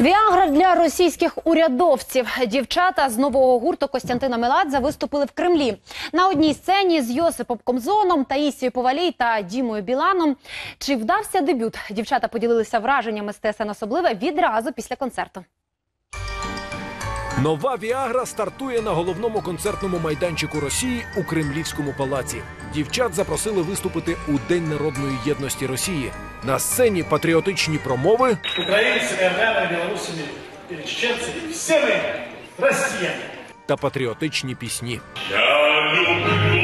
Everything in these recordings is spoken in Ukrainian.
Віагра для російських урядовців. Дівчата з нового гурту Костянтина Меладзе виступили в Кремлі. На одній сцені з Йосипом Комзоном, Таїсією Повалій та Дімою Біланом. Чи вдався дебют? Дівчата поділилися враженнями з ТСН особливе відразу після концерту. Нова Віагра стартує на головному концертному майданчику Росії у Кремлівському палаці. Дівчат запросили виступити у День народної єдності Росії. На сцені патріотичні промови Українці, армянами, белорусами или чеченцами. Все мы та патріотичні пісні. Я люблю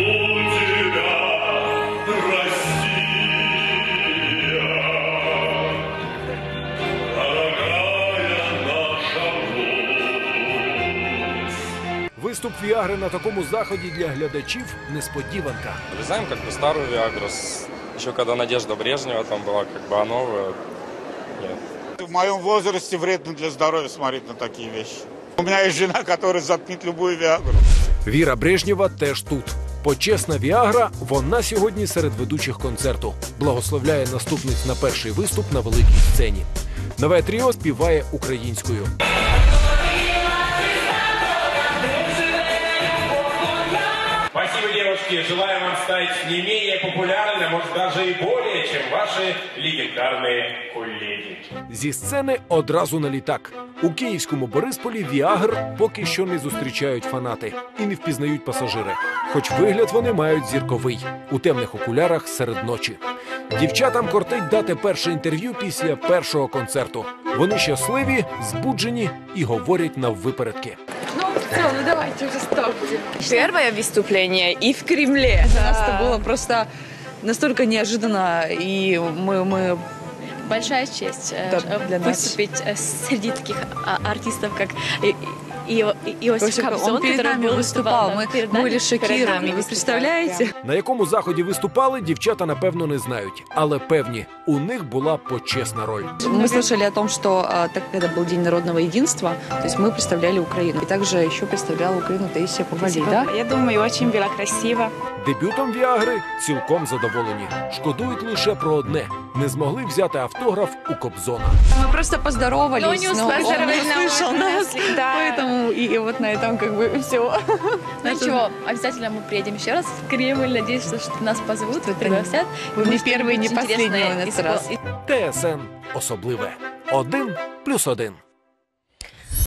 Виступ Віагри на такому заході для глядачів несподіванка. Влезаем как бы старую Виагру, с- еще когда Надежда Брежнева там была, как бы, а новая нет. В моем возрасте вредно для здоровья смотреть на такие вещи. У меня есть жена, которая затмит любую Виагру. Віра Брежнєва теж тут. Почесна Віагра, вона сьогодні серед ведучих концерту. Благословляє наступниць на перший виступ на великій сцені. Нове тріо співає українською. Девушки. Желаю вам стать не менее популярными, может даже и более, чем ваши легендарные коллеги. Зі сцени одразу на літак. У київському Борисполі Віагр поки що не зустрічають фанати і не впізнають пасажири. Хоч вигляд вони мають зірковий у темних окулярах серед ночі. Дівчатам кортить дати перше інтерв'ю після першого концерту. Вони щасливі, збуджені і говорять наввипередки. Первое выступление и в Кремле. Для нас это было просто настолько неожиданно, и мы, мы большая честь э, Да, э, для нас. выступить э, среди таких а, артистов, как И- И- И- Иосиф Вообще, Кобзон, он перед который нами был- выступал, да, мы, перед мы нами- были перед шокированы, нами вы выступал, представляете? На якому заході виступали, дівчата напевно не знають, але певні, у них була почесна роль. Мы слышали о том, что а, так когда был День народного единства, то есть мы представляли Украину. И также еще представляла Украину Таисия Повалий, да? Я думаю, очень было красиво. Дебютом Віагри цілком задоволені. Шкодують лише про одне: не змогли взяти автограф у Кобзона. Мы просто поздоровались, Но не но успели он не поздоровать на услышал улице, нас, да. поэтому и, и вот на этом как бы все. Ну ничего, обязательно мы приедем еще раз в Кремль. Надеюсь, что, что нас позовут, Это пригласят. вы не Может, первый, не что-нибудь последний интересное у нас испо- раз. ТСН особливе. Один плюс один.